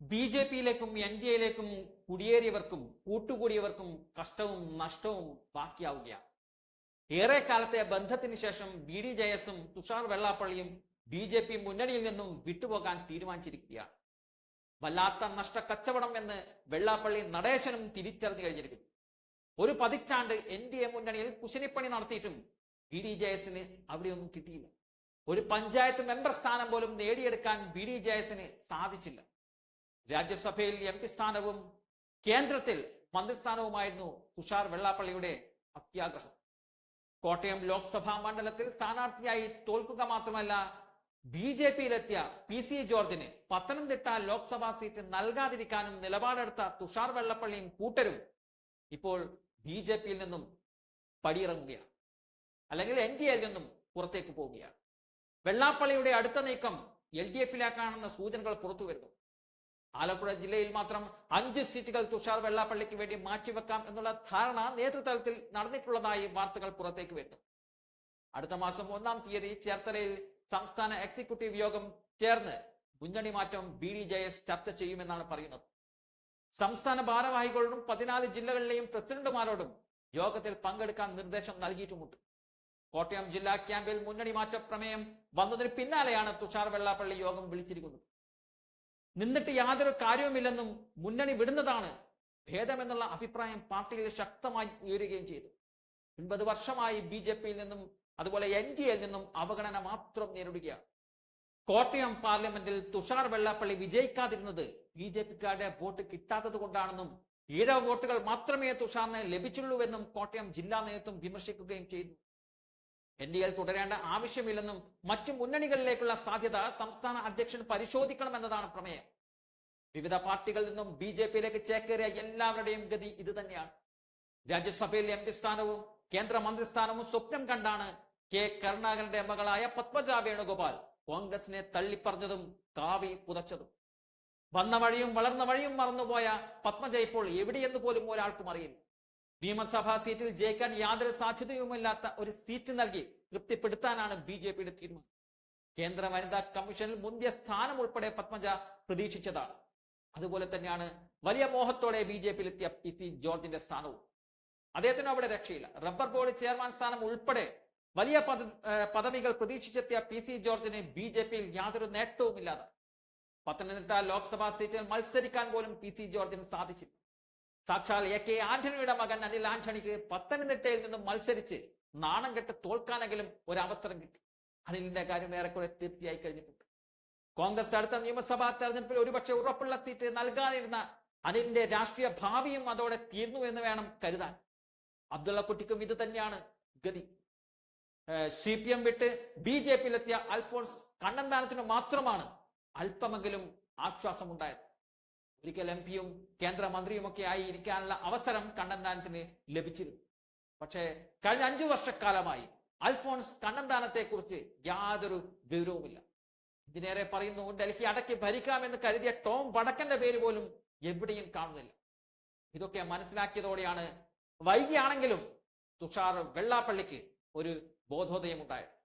B J പിയിലേക്കും N D എയിലേക്കും കുടിയേറിയവർക്കും കൂട്ടുകൂടിയവർക്കും കഷ്ടവും നഷ്ടവും ബാക്കിയാവുകയാണ് ഏറെ കാലത്തെ ബന്ധത്തിന് ശേഷം ബി ഡി ജെ എസും തുഷാർ വെള്ളാപ്പള്ളിയും ബി ജെ പി മുന്നണിയിൽ നിന്നും വിട്ടുപോകാൻ തീരുമാനിച്ചിരിക്കുകയാണ് വല്ലാത്ത നഷ്ട കച്ചവടം എന്ന് വെള്ളാപ്പള്ളി നടേശനും തിരിച്ചറിഞ്ഞു കഴിഞ്ഞിരിക്കുന്നു. ഒരു പതിറ്റാണ്ട് എൻ ഡി എ മുന്നണിയിൽ കുശിനിപ്പണി നടത്തിയിട്ടും ബി ഡി ജെ എസിന് അവിടെയൊന്നും കിട്ടിയില്ല. ഒരു പഞ്ചായത്ത് മെമ്പർ സ്ഥാനം പോലും നേടിയെടുക്കാൻ ബി ഡി ജെ എസിന് സാധിച്ചില്ല. രാജ്യസഭയിൽ എം പി സ്ഥാനവും കേന്ദ്രത്തിൽ മന്ത്രിസ്ഥാനവുമായിരുന്നു തുഷാർ വെള്ളാപ്പള്ളിയുടെ അത്യാഗ്രഹം. കോട്ടയം ലോക്സഭാ മണ്ഡലത്തിൽ സ്ഥാനാർത്ഥിയായി തോൽക്കുക മാത്രമല്ല ബി ജെ പിയിലെത്തിയ പി സി ജോർജിന് പത്തനംതിട്ട ലോക്സഭാ സീറ്റ് നൽകാതിരിക്കാനും നിലപാടെടുത്ത തുഷാർ വെള്ളപ്പള്ളിയും കൂട്ടരും ഇപ്പോൾ ബി ജെ പിയിൽ നിന്നും പടിയിറങ്ങുകയാണ്. അല്ലെങ്കിൽ എൻ ഡി എയിൽ നിന്നും പുറത്തേക്ക് പോവുകയാണ്. വെള്ളാപ്പള്ളിയുടെ അടുത്ത നീക്കം എൽ ഡി എഫിലേക്കാണെന്ന സൂചനകൾ പുറത്തു വരുന്നു ആലപ്പുഴ ജില്ലയിൽ മാത്രം അഞ്ച് സീറ്റുകൾ തുഷാർ വെള്ളാപ്പള്ളിക്ക് വേണ്ടി മാറ്റിവെക്കാം എന്നുള്ള ധാരണ നേതൃത്വത്തിൽ നടന്നിട്ടുള്ളതായി വാർത്തകൾ പുറത്തേക്ക് വരുന്നു. അടുത്ത മാസം ഒന്നാം തീയതി ചേർത്തലയിൽ സംസ്ഥാന എക്സിക്യൂട്ടീവ് യോഗം ചേർന്ന് മുന്നണി മാറ്റം ബി ഡി ജെ എസ് ചർച്ച ചെയ്യുമെന്നാണ് പറയുന്നത്. സംസ്ഥാന ഭാരവാഹികളോടും പതിനാല് ജില്ലകളിലെയും പ്രസിഡന്റുമാരോടും യോഗത്തിൽ പങ്കെടുക്കാൻ നിർദ്ദേശം നൽകിയിട്ടുമുണ്ട്. കോട്ടയം ജില്ലാ ക്യാമ്പിൽ മുന്നണി മാറ്റ പ്രമേയം വന്നതിന് പിന്നാലെയാണ് തുഷാർ വെള്ളാപ്പള്ളി യോഗം വിളിച്ചിരിക്കുന്നത്. നിന്നിട്ട് യാതൊരു കാര്യവുമില്ലെന്നും മുന്നണി വിടുന്നതാണ് ഭേദമെന്നുള്ള അഭിപ്രായം പാർട്ടിയിൽ ശക്തമായി ഉയരുകയും ചെയ്തു. ഒൻപത് വർഷമായി ബി ജെ പിയിൽ നിന്നും അതുപോലെ എൻ ഡി എയിൽ നിന്നും അവഗണന മാത്രം നേരിടുകയാണ്. കോട്ടയം പാർലമെന്റിൽ തുഷാർ വെള്ളാപ്പള്ളി വിജയിക്കാതിരുന്നത് ബി ജെ പിക്കാരുടെ വോട്ട് കിട്ടാത്തത് കൊണ്ടാണെന്നും ഈഴ വോട്ടുകൾ മാത്രമേ തുഷാറിന് ലഭിച്ചുള്ളൂവെന്നും കോട്ടയം ജില്ലാ നേതൃത്വം വിമർശിക്കുകയും ചെയ്തു. എൻ ഡി എൽ തുടരേണ്ട ആവശ്യമില്ലെന്നും മറ്റു മുന്നണികളിലേക്കുള്ള സാധ്യത സംസ്ഥാന അധ്യക്ഷൻ പരിശോധിക്കണമെന്നതാണ് പ്രമേയം. വിവിധ പാർട്ടികളിൽ നിന്നും ബി ജെ പിയിലേക്ക് ചേക്കേറിയ എല്ലാവരുടെയും ഗതി ഇത് തന്നെയാണ്. രാജ്യസഭയിൽ എം പി സ്ഥാനവും കേന്ദ്ര മന്ത്രിസ്ഥാനവും സ്വപ്നം കണ്ടാണ് കെ കരുണാകരന്റെ മകളായ പത്മജ വേണുഗോപാൽ കോൺഗ്രസിനെ തള്ളിപ്പറഞ്ഞതും കാവി പുതച്ചതും. വന്ന വഴിയും വളർന്ന വഴിയും മറന്നുപോയ പത്മജ ഇപ്പോൾ എവിടെയെന്ന് പോലും ഒരാൾക്കും അറിയില്ല. നിയമസഭാ സീറ്റിൽ ജയിക്കാൻ യാതൊരു സാധ്യതയുമില്ലാത്ത ഒരു സീറ്റ് നൽകി തൃപ്തിപ്പെടുത്താനാണ് ബി ജെ പിയുടെ തീരുമാനം. കേന്ദ്ര വനിതാ കമ്മീഷനിൽ മുന്തിയ സ്ഥാനം ഉൾപ്പെടെ പത്മജ പ്രതീക്ഷിച്ചതാണ്. അതുപോലെ തന്നെയാണ് വലിയ മോഹത്തോടെ ബി ജെ പിയിലെത്തിയ പി സി ജോർജിന്റെ സ്ഥാനവും. അദ്ദേഹത്തിന് അവിടെ രക്ഷയില്ല. റബ്ബർ ബോർഡ് ചെയർമാൻ സ്ഥാനം ഉൾപ്പെടെ വലിയ പദ പദവികൾ പ്രതീക്ഷിച്ചെത്തിയ പി സി ജോർജിന് ബി ജെ പിയിൽ യാതൊരു നേട്ടവുമില്ലാതെ. പത്തനംതിട്ട ലോക്സഭാ സീറ്റിൽ മത്സരിക്കാൻ പോലും പി സി ജോർജിന് സാധിച്ചില്ല. സാക്ഷാൽ എ കെ ആന്റണിയുടെ മകൻ അനിൽ ആന്റണിക്ക് പത്തനംതിട്ടയിൽ നിന്നും മത്സരിച്ച് നാണം കെട്ട് തോൽക്കാനെങ്കിലും ഒരു അവസരം കിട്ടി. അനിലിന്റെ കാര്യം ഏറെക്കുറെ തീർച്ചയായി കഴിഞ്ഞിട്ടുണ്ട്. കോൺഗ്രസ് അടുത്ത നിയമസഭാ തെരഞ്ഞെടുപ്പിൽ ഒരുപക്ഷെ ഉറപ്പുള്ള സീറ്റ് നൽകാനിരുന്ന അനിലിന്റെ രാഷ്ട്രീയ ഭാവിയും അതോടെ തീർന്നു എന്ന് വേണം കരുതാൻ. അബ്ദുള്ളക്കുട്ടിക്കും ഇത് തന്നെയാണ് ഗതി. സി പി എം വിട്ട് ബി ജെ പിയിലെത്തിയ അൽഫോൺസ് കണ്ണന്താനത്തിന് മാത്രമാണ് അല്പമെങ്കിലും ആശ്വാസമുണ്ടായത്. ഒരിക്കൽ എം പിയും കേന്ദ്രമന്ത്രിയുമൊക്കെ ആയി ഇരിക്കാനുള്ള അവസരം കണ്ണന്താനത്തിന് ലഭിച്ചിരുന്നു. പക്ഷേ കഴിഞ്ഞ അഞ്ചു വർഷക്കാലമായി അൽഫോൺസ് കണ്ണന്താനത്തെ കുറിച്ച് യാതൊരു വിവരവുമില്ല. ഇതിനേറെ പറയുന്നു ഡൽഹി അടക്കി ഭരിക്കാമെന്ന് കരുതിയ ടോം വടക്കന്റെ പേര് പോലും എവിടെയും കാണുന്നില്ല. ഇതൊക്കെ മനസ്സിലാക്കിയതോടെയാണ് വൈകിയാണെങ്കിലും തുഷാർ വെള്ളാപ്പള്ളിക്ക് ഒരു ബോധോദയം ഉണ്ടായത്